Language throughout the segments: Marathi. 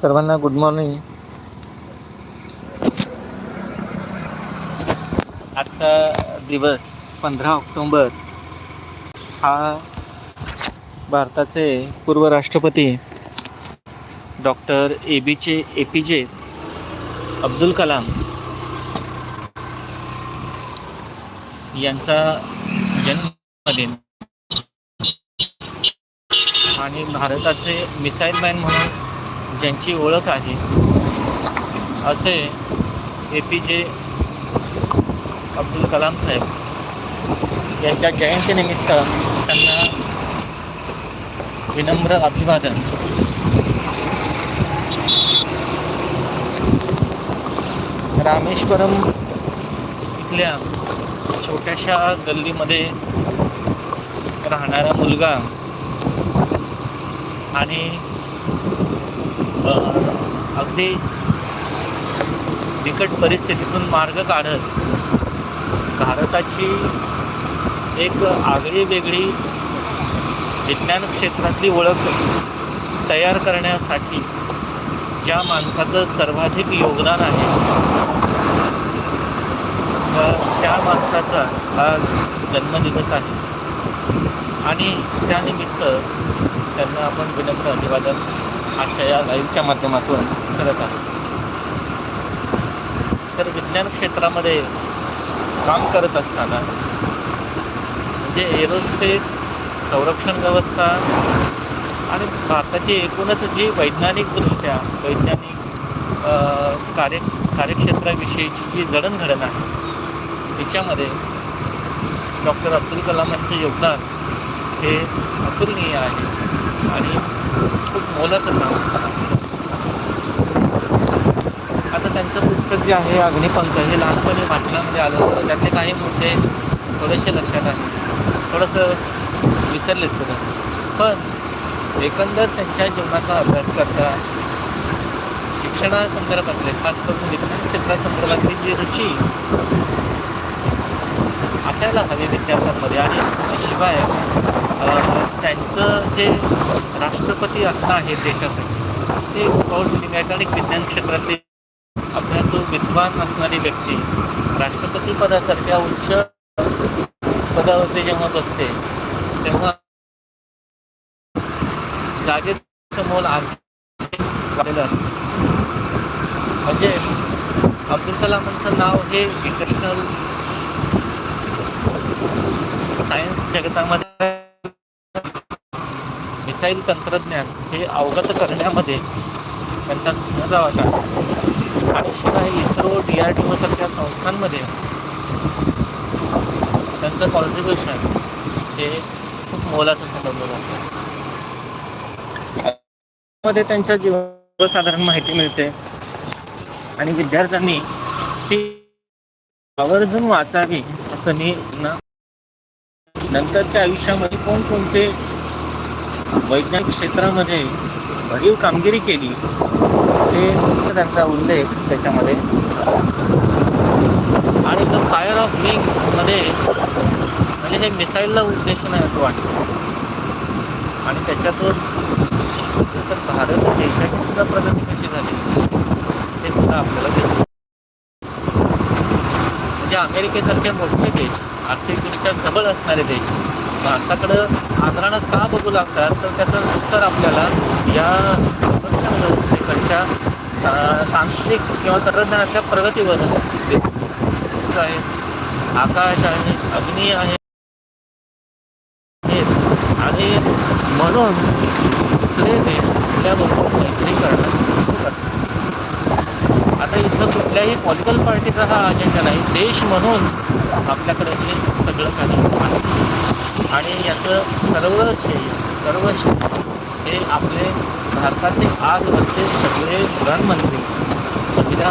सर्वांना गुड मॉर्निंग आजचा दिवस पंधरा ऑक्टोंबर. हा भारताचे पूर्व राष्ट्रपती डॉक्टर ए बीचे ए पी जे अब्दुल कलाम यांचा जन्मदिन. आणि भारताचे मिसाईल मॅन म्हणून ज्यांची ओळख आहे असे ए पी जे अब्दुल कलाम साहेब यांच्या जयंतीनिमित्त त्यांना विनम्र अभिवादन. रामेश्वरम इथल्या छोट्याशा गल्लीमध्ये राहणारा मुलगा आणि अगदी बिकट परिस्थितीतून मार्ग काढत भारताची एक आगळी वेगळी विज्ञान क्षेत्रातली ओळख तयार करण्यासाठी ज्या माणसाचं सर्वाधिक योगदान आहे तर त्या माणसाचा आज जन्मदिवस आहे. आणि त्यानिमित्त त्यांना आपण विनम्र अभिवादन आजच्या या लाईव्हच्या माध्यमातून करत आहे तर विज्ञान क्षेत्रामध्ये काम करत असताना म्हणजे एरोस्पेस संरक्षण व्यवस्था आणि भारताची एकूणच जी वैज्ञानिकदृष्ट्या वैज्ञानिक कार्य कार्यक्षेत्राविषयीची जी जडणघडण आहे तिच्यामध्ये डॉक्टर अब्दुल कलामांचं योगदान हे अतुलनीय आहे. आणि खूप मोलाचं काम. आता त्यांचं पुस्तक जे आहे अग्निपंख हे लहानपणी वाचनामध्ये आलं होतं. त्यातले काही मुद्दे थोडेसे लक्षात आहे थोडंसं विसरले सुद्धा. पण एकंदर त्यांच्या जीवनाचा अभ्यास करता शिक्षणासंदर्भातले खास करून विज्ञान क्षेत्रासंदर्भातली जी रुची असायला हवी विद्यार्थ्यांमध्ये. आणि शिवाय त्यांचं जे राष्ट्रपती असणं आहे देशासाठी ते कौटुंबिक आहे कारण विज्ञान क्षेत्रातले अभ्यासू विद्वान असणारी व्यक्ती राष्ट्रपती पदासारख्या उच्च पदावरती जेव्हा बसते तेव्हा जागेचं मोल आलेलं वाढलेलं असतं. म्हणजे अब्दुल कलामांचं नाव हे इंटरनॅशनल सायन्स जगतामध्ये मिसाईल तंत्रज्ञान हे अवगत करण्यामध्ये त्यांचा सहजा वाटा. आणि शिवाय ISRO D R D O सारख्या संस्थांमध्ये त्यांचं कॉन्ट्रीब्युशन हे खूप मोलाचं समजलं जातं. मध्ये त्यांच्या जीवनासाधारण माहिती मिळते. आणि विद्यार्थ्यांनी ती आवर्जून वाचावी असं मी ना नंतरच्या आयुष्यामध्ये कोणकोणते वैज्ञानिक क्षेत्रामध्ये भरीव कामगिरी केली ते त्यांचा उल्लेख त्याच्यामध्ये आणि द फायर ऑफ विंग्समध्ये म्हणजे हे मिसाईलला उद्देशून आहे असं वाटतं. आणि त्याच्यातून तर भारत देशाची सुद्धा प्रगती कशी झाली ते सुद्धा आपल्याला दिसतं. म्हणजे अमेरिकेसारखे मोठे देश आर्थिकदृष्ट्या सबळ असणारे देश. भारताकडं आदरानं का बघू लागतात? तर त्याचं उत्तर आपल्याला या संरक्षण व्यवस्थेकडच्या तांत्रिक किंवा तंत्रज्ञानाच्या प्रगतीवर आहे. आकाश आहे अग्नी आहे. आणि म्हणून दुसरे देश आपल्याबरोबर मैत्री करण्यास उत्सुक असतात. आता इथं कुठल्याही पॉलिटिकल पार्टीचा हा अजेंडा नाही. देश म्हणून आपल्याकडे हे सगळं काही आहे. आणि याचं सर्व श्रेय सर्व श्रेय हे आपले भारताचे आजवरचे सगळे प्रधानमंत्री पहिला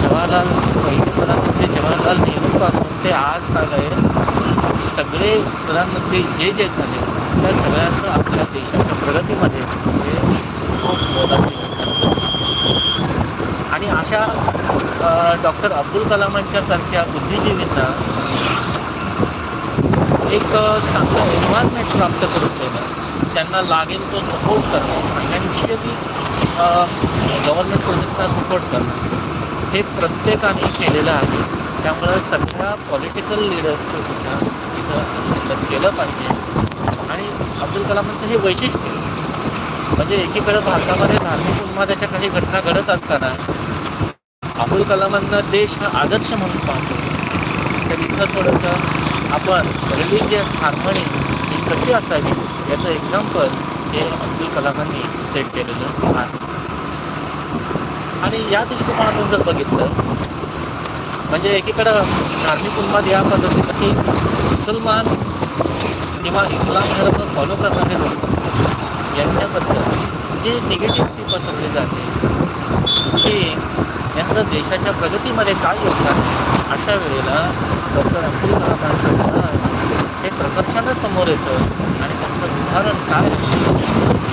जवाहरलाल पहिले प्रधानमंत्री जवाहरलाल नेहरूपासून ते आज तागायत सगळे प्रधानमंत्री जे जे झाले त्या सगळ्यांचं आपल्या देशाच्या प्रगतीमध्ये हे खूप मोलाचे आणि अशा डॉक्टर अब्दुल कलामांच्या सारख्या बुद्धिजीवींना एक चांगलं एन्व्हायरमेंट प्राप्त करून देणं त्यांना लागेल तो सपोर्ट करणं फायनान्शियली गव्हर्नमेंट प्रोजेक्ट्सना सपोर्ट करणं हे प्रत्येकाने केलेलं आहे. त्यामुळं सगळ्या पॉलिटिकल लिडर्सचं सुद्धा इथं केलं पाहिजे. आणि अब्दुल कलामांचं हे वैशिष्ट्य म्हणजे एकीकडे भारतामध्ये धार्मिक उन्मादाच्या काही घटना घडत असताना अब्दुल कलामांना देश हा आदर्श म्हणून पाहतो. तर इथं थोडंसं आपण रिलिजियस हार्मनी ही कशी असावी याचं एक्झाम्पल हे अब्दुल कलामांनी सेट केलेलं आहे. आणि या दृष्टिकोनातून जर बघितलं म्हणजे एकीकडं धार्मिक उन्माद या पद्धतीनं की मुसलमान किंवा इस्लाम धर्म फॉलो करणारे लोक यांच्याबद्दल जे निगेटिव्हिटी पसरली जाते की यांचं देशाच्या प्रगतीमध्ये काय योगदान आहे? अशा वेळेला डॉक्टर अब्दुल कलामांचं उदाहरण हे प्रकर्षानं समोर येतं आणि त्यांचं उदाहरण काय आहे,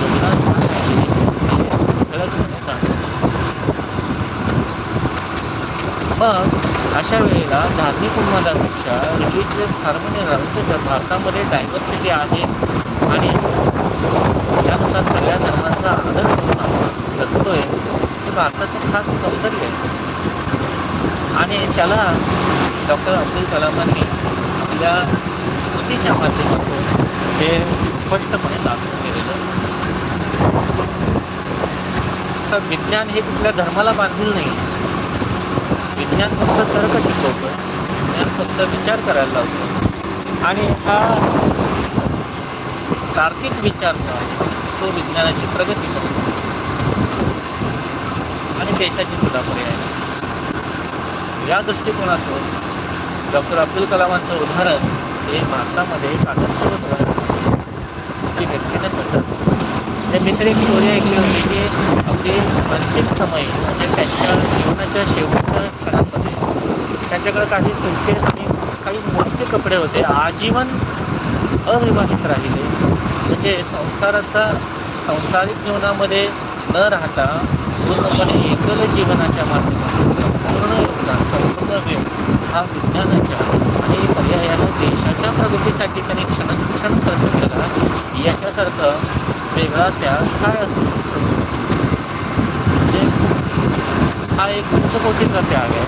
योगदान काय आहे? हे मग अशा वेळेला धार्मिक उन्मादापेक्षा रिलिजियस हार्मोनी राहून जर भारतामध्ये डायव्हर्सिटी आहे आणि त्यानुसार सगळ्या धर्मांचा आदर करून आपण जगतोय हे भारताचं खास सौंदर्य आहे आणि त्याला डॉक्टर अब्दुल कलामांनी आपल्या कृतीच्या माध्यमातून हे स्पष्टपणे दाखवून केलेलं तर विज्ञान हे कुठल्या धर्माला बांधील नाही. विज्ञान फक्त तर्क शिकवतं. विज्ञान फक्त विचार करायला लावतो. आणि हा तार्किक विचार जो आहे तो विज्ञानाची प्रगती करतो. आणि देशाची सुद्धा पर्याय आहे. या दृष्टिकोनातून डॉक्टर अब्दुल कलामांचं उदाहरण हे भारतामध्ये एक आदर्श उदाहरण ती व्यक्तीने तसंच त्या मित्र एक स्टोरी ऐकली होती की अगदी अंतिम समय म्हणजे त्यांच्या जीवनाच्या शेवटच्या क्षणामध्ये त्यांच्याकडे काही सुटकेस आणि काही मोजके कपडे होते. आजीवन अविवाहित राहिले. म्हणजे संसाराचा संसारिक जीवनामध्ये न राहता पूर्णपणे एकल जीवनाच्या माध्यमातून पूर्ण योगदान संपूर्ण वेळ हा विज्ञानाच्या आणि पर्यायानं देशाच्या प्रगतीसाठी त्यांनी क्षणक्षण खर्च केला याच्यासारखं वेगळा त्याग काय असू शकतो म्हणजे हा एक उच्च कोटीचा त्याग आहे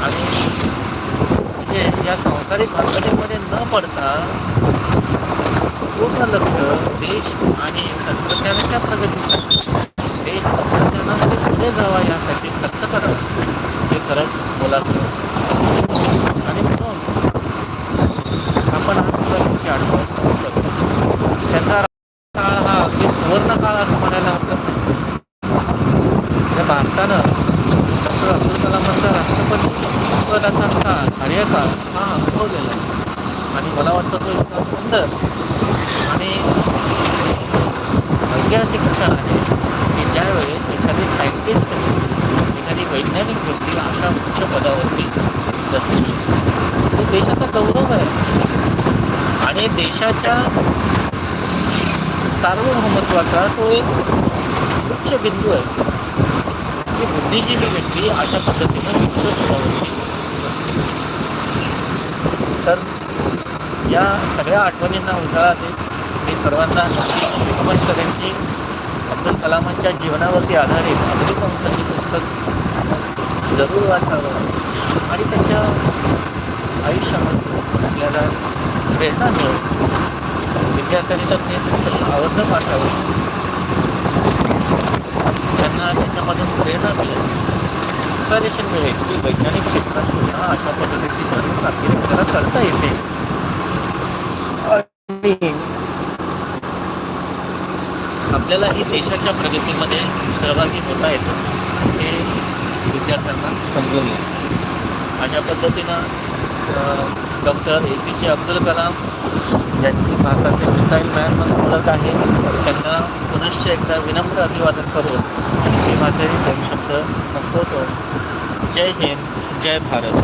आणि म्हणजे या संसारिक भानगडीमध्ये न पडता पूर्ण लक्ष देश आणि तंत्रज्ञानाच्या प्रगतीसाठी देश तंत्रज्ञानामध्ये पुढे जावा यासाठी खर्च करावा. हे खरंच बोलायचं आणि म्हणून आपण आज तुला आठवण त्यांचा काळ हा अगदी सुवर्ण काळ असं म्हणायला हरकत नाही. त्या भारतानं डॉक्टर अब्दुल कलामांचा राष्ट्रपती पदाचा काळ कार्यकाळ हा अनुभवलेला आहे. आणि मला वाटतं तो इतका सुंदर आणि ऐतिहासिक क्षण आहे की ज्यावेळेस एखादी सायंटिस्ट वैज्ञानिक व्यक्ती अशा उच्च पदावरती बसली तो देशाचा गौरव आहे. आणि देशाच्या सार्वभौमत्वाचा तो एक उच्च बिंदू आहे. की बुद्धिजीवी व्यक्ती अशा पद्धतीनं उच्च पदावरती बसते. तर या सगळ्या आठवणींना उजाळा देत मी सर्वांना रिकमेंड करेन की अब्दुल कलामांच्या जीवनावरती आधारित अग्निपंख हे पुस्तक जरूर वाचावं. आणि त्यांच्या आयुष्यामध्ये आपल्याला प्रेरणा मिळेल. विद्यार्थ्यांनी तर ते पुस्तक आवडतं पाठावं. त्यांना त्याच्यामधून प्रेरणा मिळेल. इन्स्पायरेशन मिळेल. की वैज्ञानिक क्षेत्रात सुद्धा अशा पद्धतीची जरूर कामगिरी आपल्याला करता येते. आपल्यालाही देशाच्या प्रगतीमध्ये सहभागी होता येतं हे विद्यार्थ्यांना समजून येईल अशा पद्धतीनं डॉक्टर ए पी जे अब्दुल कलाम ज्यांची भारताचे मिसाईल मॅन म्हणून ओळख आहे. त्यांना पुनश्च एकदा विनम्र अभिवादन करून मी माझे दोन शब्द संपवतो. जय हिंद जय भारत.